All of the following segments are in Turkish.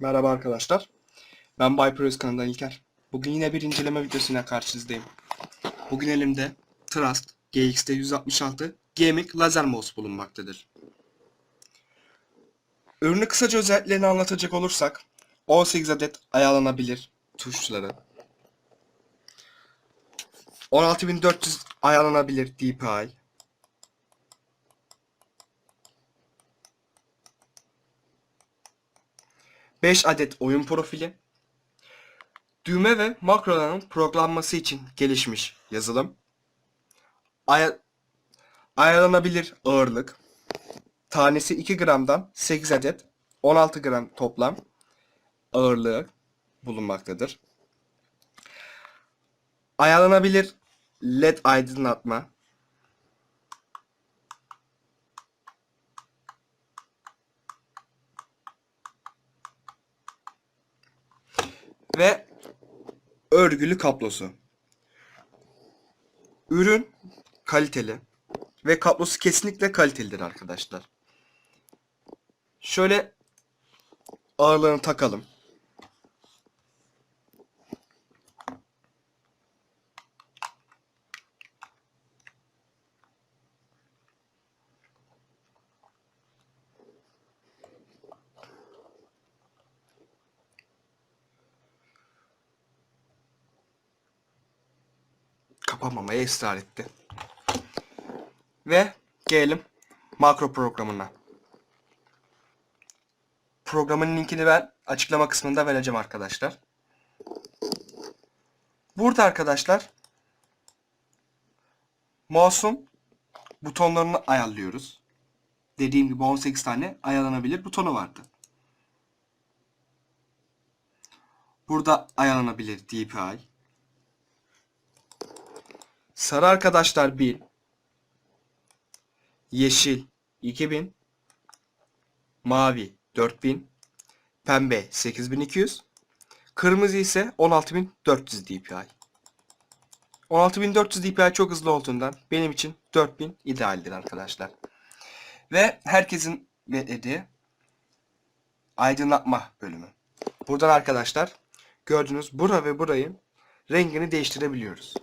Merhaba arkadaşlar. Ben Bypros kanalından İlker. Bugün yine bir inceleme videosuyla karşınızdayım. Bugün elimde Trust GXT 166 Gaming Laser Mouse bulunmaktadır. Ürünü kısaca özelliklerini anlatacak olursak 18 adet ayarlanabilir tuşları 16400 ayarlanabilir DPI 5 adet oyun profili, düğme ve makroların programlaması için gelişmiş yazılım, aya- ayarlanabilir ağırlık, tanesi 2 gramdan 8 adet 16 gram toplam ağırlığı bulunmaktadır. Ayarlanabilir led aydınlatma, ve örgülü kablosu. Ürün kaliteli ve kablosu kesinlikle kalitelidir arkadaşlar. Şöyle ağırlığını takalım. Kapanmamaya ısrar etti. Ve gelelim makro programına. Programın linkini ben açıklama kısmında vereceğim arkadaşlar. Burada arkadaşlar mouse'un butonlarını ayarlıyoruz. Dediğim gibi 18 tane ayarlanabilir butonu vardı. Burada ayarlanabilir DPI. Sarı arkadaşlar 1000. Yeşil 2000. Mavi 4000. Pembe 8200. Kırmızı ise 16400 DPI. 16400 DPI çok hızlı olduğundan benim için 4000 idealdir arkadaşlar. Ve herkesin beklediği aydınlatma bölümü. Buradan arkadaşlar gördüğünüz bura ve burayı rengini değiştirebiliyoruz.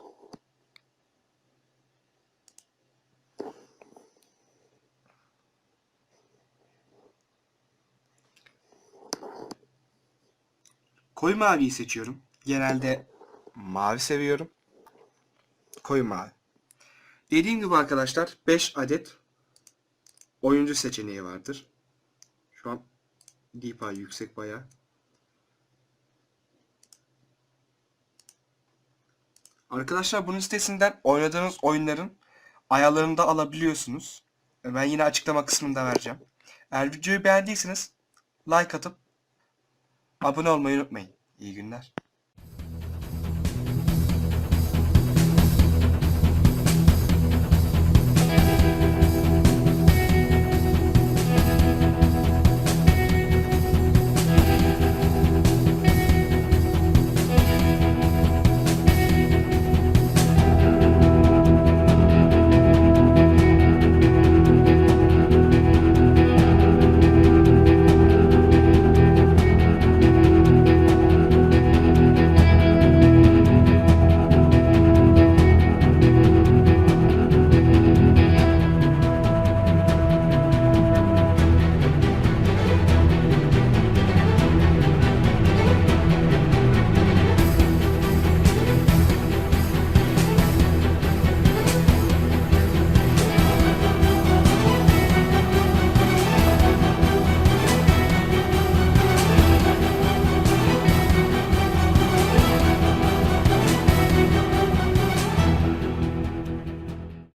Koyu maviyi seçiyorum. Genelde mavi seviyorum. Koyu mavi. Dediğim gibi arkadaşlar 5 adet oyuncu seçeneği vardır. Şu an DPI yüksek bayağı. Arkadaşlar bunun sitesinden oynadığınız oyunların ayarlarını da alabiliyorsunuz. Ben yine açıklama kısmında vereceğim. Eğer videoyu beğendiyseniz like atıp Abone olmayı unutmayın. İyi günler.